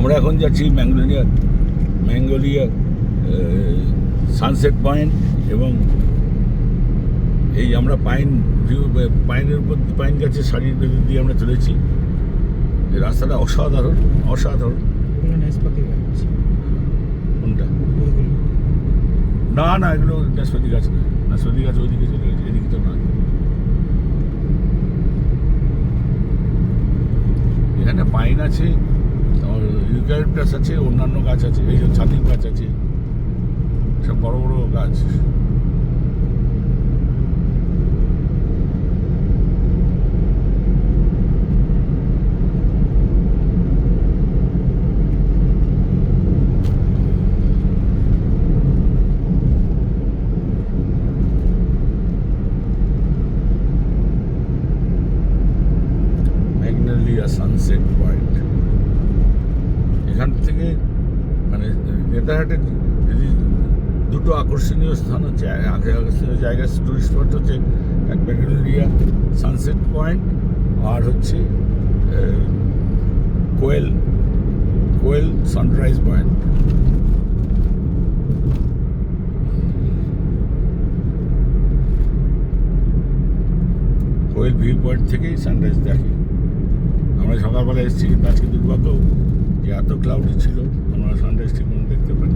আমরা এখন যাচ্ছি ম্যাঙ্গোলিয়া ম্যাঙ্গোলিয়া সানসেট পয়েন্ট এবং এই আমরা পাইন ভিউ পাইনের উপর পাইন গাছের শাড়ির ভেতর দিয়ে আমরা চলেছি। এই রাস্তাটা অসাধারণ অসাধারণ। কোনটা? না না এগুলো নাশপাতি গাছ না। নাশপাতি গাছ ওইদিকে চলে গেছে এদিকে তো না। এখানে পাইন আছে ইউক্যালিপটাস আছে, অন্যান্য গাছ আছে, এই যে ছাতিম গাছ আছে, সব বড় বড় গাছ। পয়েন্ট এখান থেকে মানে নেতারহাটের যদি দুটো আকর্ষণীয় স্থান হচ্ছে, আগে আকর্ষণীয় জায়গা টুরিস্ট স্পট হচ্ছে, এক ম্যাগনোলিয়া সানসেট পয়েন্ট আর হচ্ছে Koel Koel sunrise point Koel view point থেকেই সানরাইজ দেখে। আমরা সকালবেলা এসেছি কিন্তু আজকে দুর্ভাগ্য যে এত ক্লাউডি ছিল। আমরা সানরাইজ মতো দেখতে পাই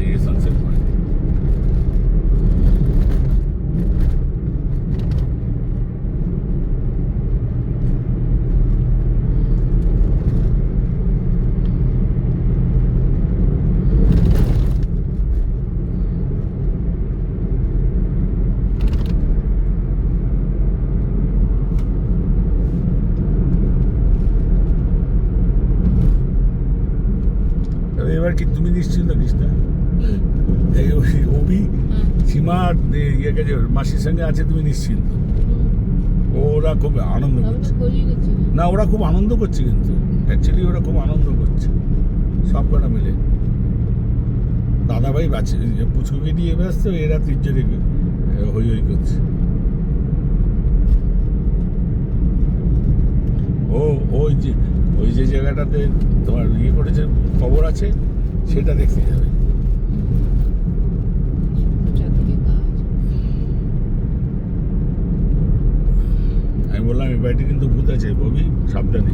এই সানসেট পয়েন্ট তবে এবার কি তুমি নিশ্চিন্ত কৃষ্ণা? এই ওই অভি সীমা ইয়ে কাছে মাসির সঙ্গে আছে তুমি নিশ্চিন্ত? ওরা খুব আনন্দ করছে। না। ওরা খুব আনন্দ করছে কিন্তু। অ্যাকচুয়ালি ওরা খুব আনন্দ করছে। সব কটা মিলে। দাদাভাই বাচ্চা পুচকুকে নিয়ে ব্যস্ত এরা তিনজনে হই হই করছে। ও ওই যে ওই যে জায়গাটাতে তোমার ইয়ে করেছে খবর আছে, সেটা দেখতে যাবে আমি বললাম, এই বাড়িতে কিন্তু ভূত আছে, ববি, সাবধানে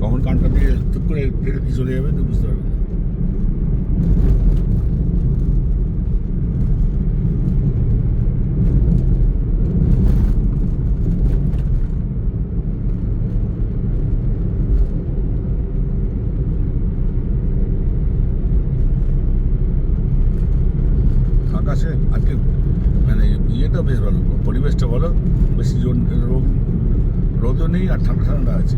কখন কানটা দিয়ে চুপ করে ফেরত চলে যাবে, তো বুঝতে পারবে না। আকাশে আজকে মানে ইয়েটা বেশ ভালো, পরিবেশটা ভালো, বেশি রোদও নেই আর ঠান্ডা ঠান্ডা আছে।